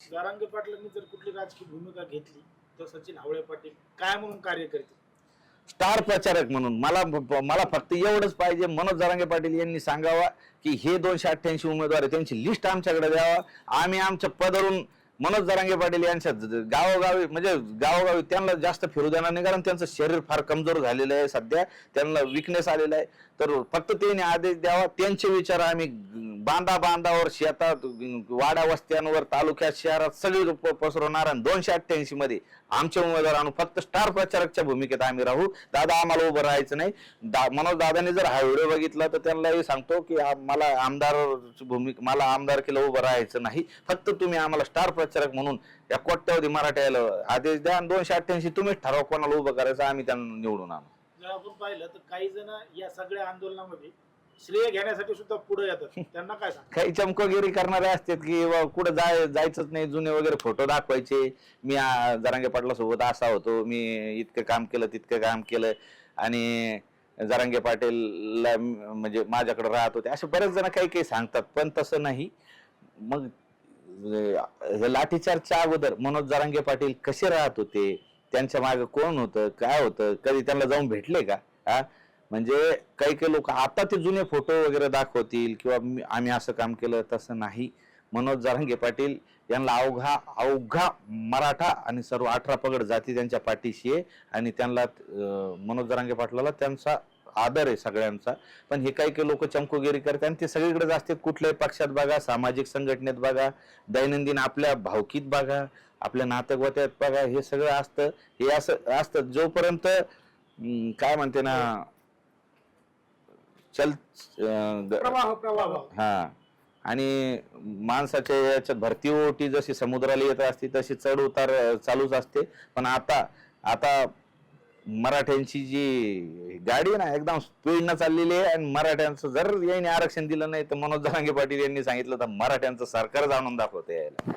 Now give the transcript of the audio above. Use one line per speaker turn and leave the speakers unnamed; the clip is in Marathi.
गारांगे पाटलांनी जर कुठली राजकीय भूमिका घेतली तर सचिन हावळे पाटील काय म्हणून कार्य करतील?
स्टार प्रचारक म्हणून. मला मला फक्त एवढंच पाहिजे मनोज जरांगे पाटील यांनी सांगावा की हे दोनशे अठ्ठ्याऐंशी उमेदवार आहे त्यांची लिस्ट आमच्याकडे द्यावा. आम्ही आमच्या पदरून मनोज जरांगे पाटील यांच्या ज- गावोगावी म्हणजे गावोगावी त्यांना जास्त फिरू देणार नाही कारण त्यांचं शरीर फार कमजोर झालेलं आहे सध्या. त्यांना विकनेस आलेला आहे. तर फक्त त्यांनी आदेश द्यावा. त्यांचे विचार आम्ही बांधा बांधावर शेतात वाड्या वस्त्यांवर तालुक्यात शहरात सगळी प- पसरवणार आणि दोनशे अठ्ठ्याऐंशी मध्ये आमचे उमेदवार आणून फक्त स्टार प्रचारकच्या भूमिकेत आम्ही राहू. दादा आम्हाला उभं राहायचं नाही. दा- मनोज दादाने जर हा व्हिडिओ बघितला तर त्यांनाही सांगतो की मला आमदार भूमिका मला आमदार केलं उभं राहायचं नाही. फक्त तुम्ही आम्हाला स्टार प्रचारक म्हणून या कोट्यावधी मराठ्याला आदेश द्या आणि दोनशे अठ्ठ्याऐंशी तुम्हीच ठराव कोणाला उभं करायचं आम्ही त्यांना निवडून आणू.
जर आपण पाहिलं तर काही जण या सगळ्या आंदोलनामध्ये श्रेय घेण्यासाठी सुद्धा पुढे येतात. त्यांना काय सांग
काही चमकोगिरी करणारे असतात की वा कुठं जाय जायचंच नाही. जुने वगैरे फोटो दाखवायचे. मी आ, जरांगे पाटला सोबत असा होतो. मी इतकं काम केलं तितकं काम केलं. आणि जरांगे पाटीलला म- म्हणजे माझ्याकडे राहत होते. असे बरेच जण काही काही सांगतात पण तसं नाही. मग म्हणजे, हे लाठीचार्जच्या अगोदर मनोज जरांगे पाटील कसे राहत होते? त्यांच्या मागे कोण होतं? काय होतं? कधी त्यांना जाऊन भेटले का? हा? म्हणजे काही काही लोक आता ते जुने फोटो वगैरे दाखवतील किंवा आम्ही असं काम केलं तसं नाही. मनोज जारंगे पाटील यांना अवघा अवघा मराठा आणि सर्व अठरा पगड जाती त्यांच्या पाठीशी आहे. आणि त्यांना मनोज जारांगे पाटलाला त्यांचा आदर आहे सगळ्यांचा. पण हे काही काही लोक चमकोगिरी करतात आणि ते सगळीकडेच असतात कुठल्याही पक्षात बघा सामाजिक संघटनेत बघा दैनंदिन आपल्या भावकीत बघा आपल्या नातगवत्यात बघा हे सगळं असतं. हे असं असतं. जोपर्यंत काय म्हणते ना चल हा. आणि माणसाच्या याच्यात भरती ओटी जशी समुद्राला येत असते तशी चढ उतार चालूच असते. पण आता आता मराठ्यांची जी गाडी ना एकदम स्पीडनं चाललेली आहे आणि मराठ्यांचं जर यांनी आरक्षण दिलं नाही तर मनोज जरांगे पाटील यांनी सांगितलं तर मराठ्यांचं सरकार जाणून दाखवते यायला.